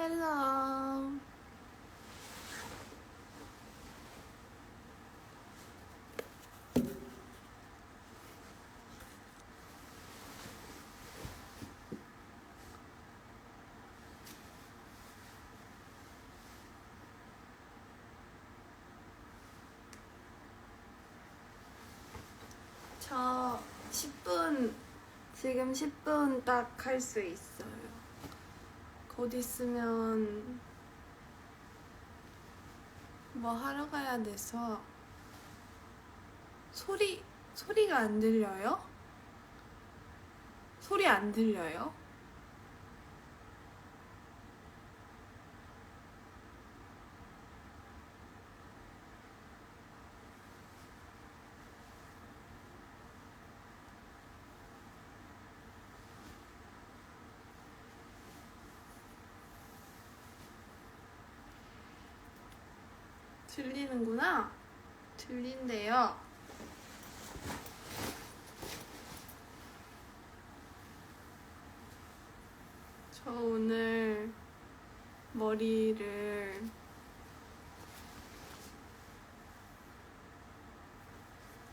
헬로. 저 10분 지금 10분 딱 할 수 있어요. 곧 있으면 뭐 하러 가야 돼서 소리 소리가 안 들려요? 소리 안 들려요? 들리는구나. 들린대요. 저 오늘 머리를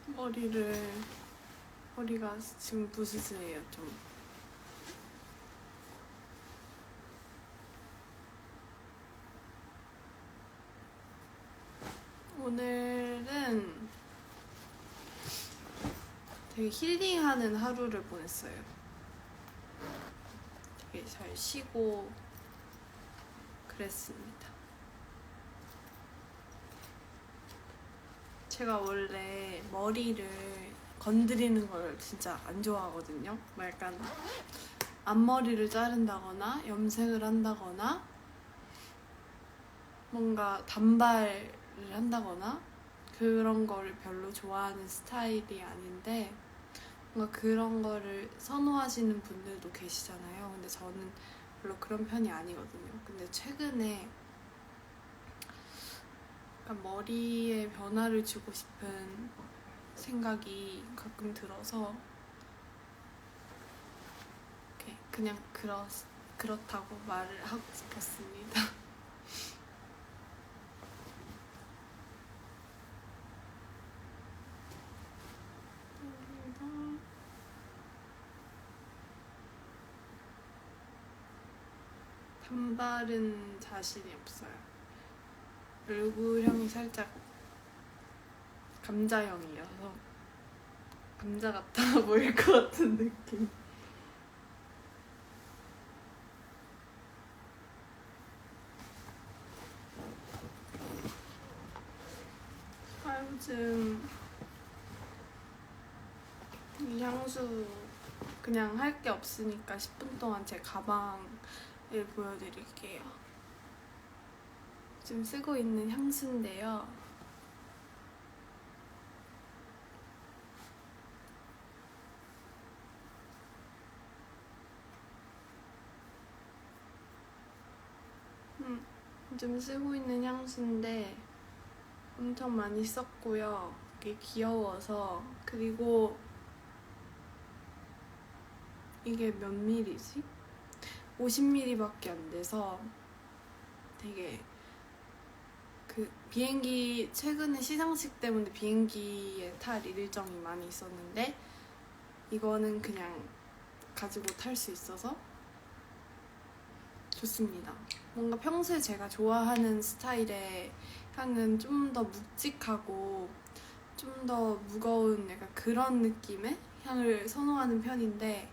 머리를 머리가 지금 부스스해요 좀. 오늘은 되게 힐링하는 하루를 보냈어요. 되게 잘 쉬고 그랬습니다. 제가 원래 머리를 건드리는 걸 진짜 안 좋아하거든요. 뭐 약간 앞머리를 자른다거나 염색을 한다거나 뭔가 단발을 한다거나 그런 거를 별로 좋아하는 스타일이 아닌데 뭔가 그런 거를 선호하시는 분들도 계시잖아요. 근데 저는 별로 그런 편이 아니거든요. 근데 최근에 머리에 변화를 주고 싶은 생각이 가끔 들어서 그냥 그렇, 그렇다고 말을 하고 싶었습니다. 단발은 자신이 없어요. 얼굴형이 살짝 감자형이어서 감자 같아 보일 것 같은 느낌. 아, 요즘 이 향수 그냥 할 게 없으니까 10분 동안 제 가방 을 보여드릴게요. 지금 쓰고 있는 향수인데요. 음, 좀 쓰고 있는 향수인데 엄청 많이 썼고요. 이게 귀여워서 그리고 이게 몇 밀이지? 50ml밖에 안 돼서 되게 그 비행기 최근에 시상식 때문에 비행기에 탈 일정이 많이 있었는데 이거는 그냥 가지고 탈 수 있어서 좋습니다. 뭔가 평소에 제가 좋아하는 스타일의 향은 좀 더 묵직하고 좀 더 무거운 약간 그런 느낌의 향을 선호하는 편인데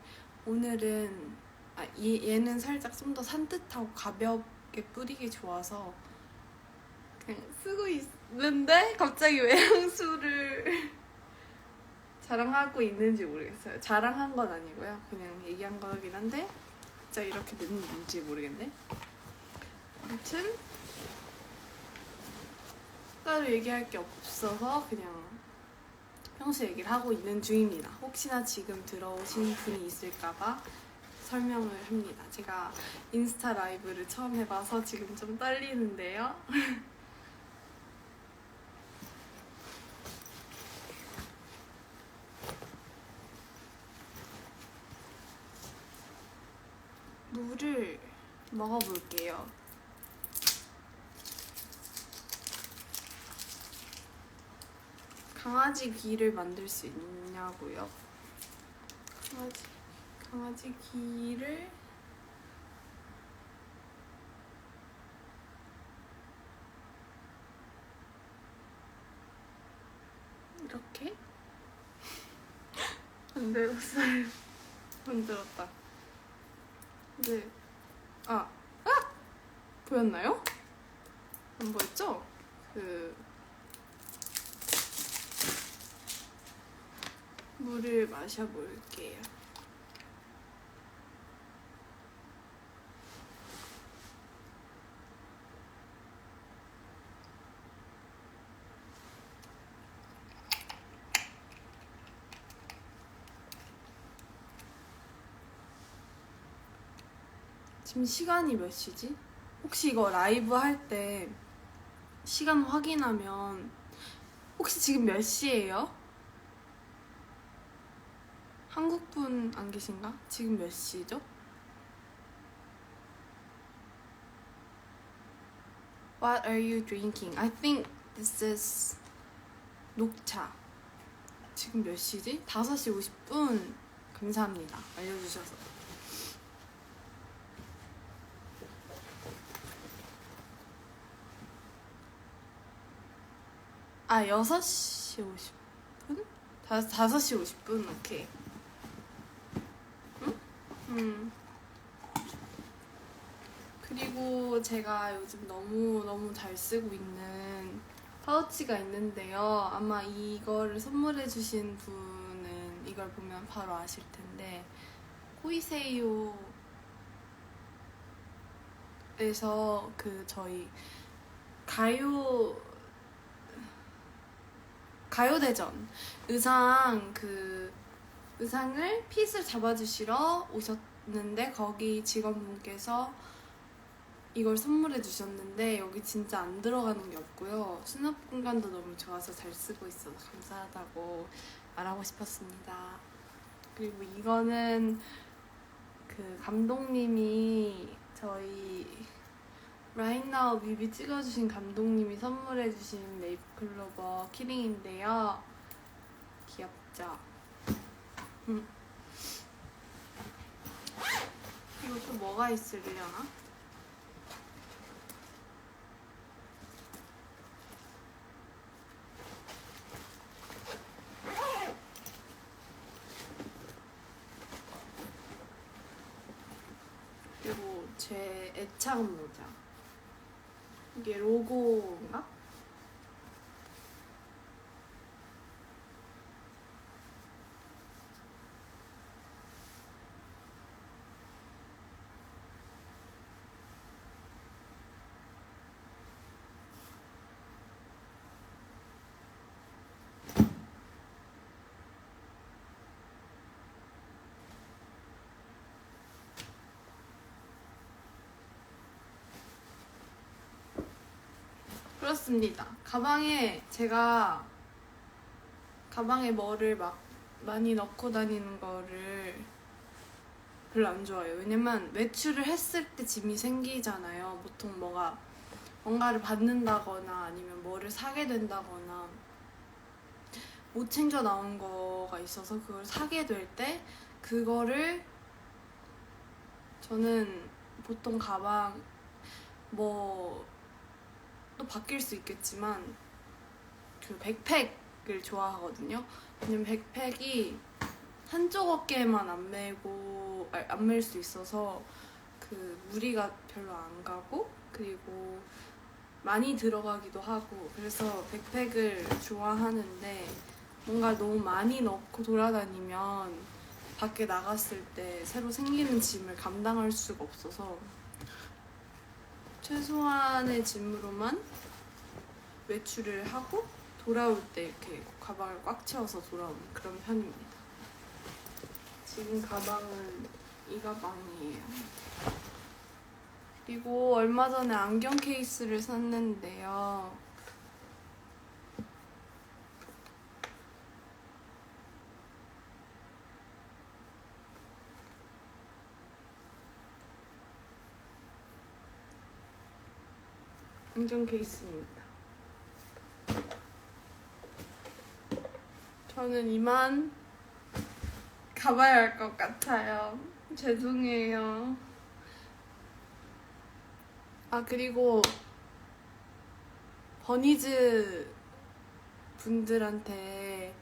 오늘은 아, 얘, 얘는 살짝 좀 더 산뜻하고 가볍게 뿌리기 좋아서 그냥 쓰고 있는데 갑자기 왜 향수를 자랑하고 있는지 모르겠어요. 자랑한 건 아니고요. 그냥 얘기한 거긴 한데 진짜 이렇게 됐는지 모르겠네. 아무튼 따로 얘기할 게 없어서 그냥 평소 얘기를 하고 있는 중입니다. 혹시나 지금 들어오신 분이 있을까봐 설명을 합니다. 제가 인스타 라이브를 처음 해봐서 지금 좀 떨리는데요. 물을 먹어볼게요. 강아지 귀를 만들 수 있냐고요? 강아지 강아지 귀를 이렇게 만들었어요. 만들었다. 네. 아, 아! 보였나요? 안 보였죠? 그 물을 마셔볼게요. 지금 시간이 몇 시지? 혹시 이거 라이브 할 때 시간 확인하면 혹시 지금 몇 시예요? 한국 분 안 계신가? 지금 몇 시죠? What are you drinking? I think this is 녹차. 지금 몇 시지? 5시 50분. 감사합니다. 알려주셔서. 아, 6시 50분? 5시 50분? 오케이. 응? 음. 그리고 제가 요즘 너무너무 잘 쓰고 있는 파우치가 있는데요. 아마 이거를 선물해 주신 분은 이걸 보면 바로 아실 텐데, 코이세요 에서 그 저희 가요 가요대전. 의상 그 의상을 핏을 잡아주시러 오셨는데 거기 직원분께서 이걸 선물해 주셨는데 여기 진짜 안 들어가는 게 없고요. 수납 공간도 너무 좋아서 잘 쓰고 있어서 감사하다고 말하고 싶었습니다. 그리고 이거는 그 감독님이 저희 라인나우 뮤비 찍어주신 감독님이 선물해주신 메이플로버 키링인데요. 귀엽죠? 음. 이거 또 뭐가 있으려나? 그리고 제 애착 모자. 이게 로고인가? 그렇습니다. 가방에 제가 가방에 뭐를 막 많이 넣고 다니는 거를 별로 안 좋아해요. 왜냐면 외출을 했을 때 짐이 생기잖아요. 보통 뭐가 뭔가를 받는다거나 아니면 뭐를 사게 된다거나 못 챙겨 나온 거가 있어서 그걸 사게 될 때 그거를 저는 보통 가방 뭐 또 바뀔 수 있겠지만 그 백팩을 좋아하거든요. 왜냐면 백팩이 한쪽 어깨에만 안 메고 안 멜 수 있어서 그 무리가 별로 안 가고 그리고 많이 들어가기도 하고 그래서 백팩을 좋아하는데 뭔가 너무 많이 넣고 돌아다니면 밖에 나갔을 때 새로 생기는 짐을 감당할 수가 없어서 최소한의 짐으로만 외출을 하고 돌아올 때 이렇게 가방을 꽉 채워서 돌아오는 그런 편입니다. 지금 가방은 이 가방이에요. 그리고 얼마 전에 안경 케이스를 샀는데요. 안경 케이스입니다. 저는 이만 가봐야 할 것 같아요. 죄송해요. 아, 그리고 버니즈 분들한테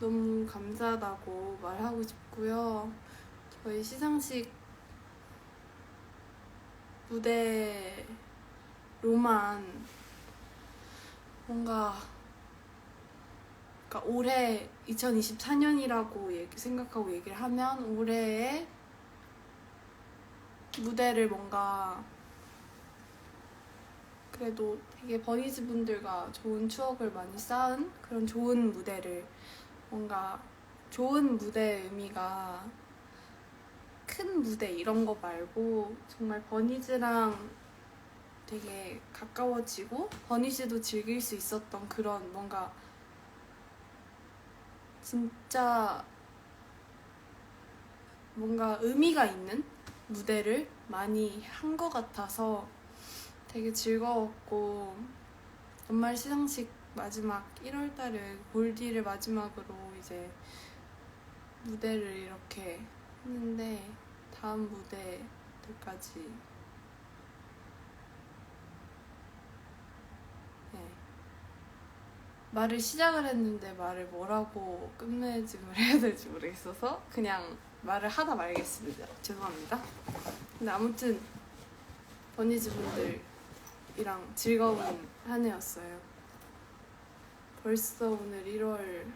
너무 감사하다고 말하고 싶고요. 저희 시상식 무대 로만. 뭔가 그러니까 올해 2024년이라고 얘기, 생각하고 얘기를 하면 올해의 무대를 뭔가 그래도 되게 버니즈 분들과 좋은 추억을 많이 쌓은 그런 좋은 무대를 뭔가 좋은 무대의 의미가 큰 무대 이런 거 말고 정말 버니즈랑 되게 가까워지고 버니즈도 즐길 수 있었던 그런 뭔가 진짜 뭔가 의미가 있는 무대를 많이 한 것 같아서 되게 즐거웠고 연말 시상식 마지막 1월 달에 골디를 마지막으로 이제 무대를 이렇게 했는데 다음 무대 때까지 네. 말을 시작을 했는데 말을 뭐라고 끝맺음을 해야 될지 모르겠어서 그냥 말을 하다 말겠습니다. 죄송합니다. 근데 아무튼 버니즈 분들이랑 즐거운 한 해였어요. 벌써 오늘 1월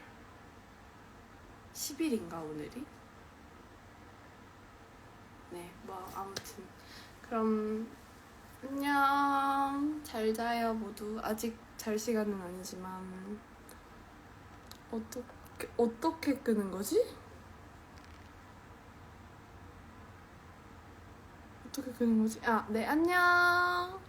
10일인가 오늘이? 네, 뭐 아무튼 그럼 안녕 잘 자요 모두 아직 잘 시간은 아니지만 어떻게 어떻게 끄는 거지? 어떻게 끄는 거지? 아, 네 안녕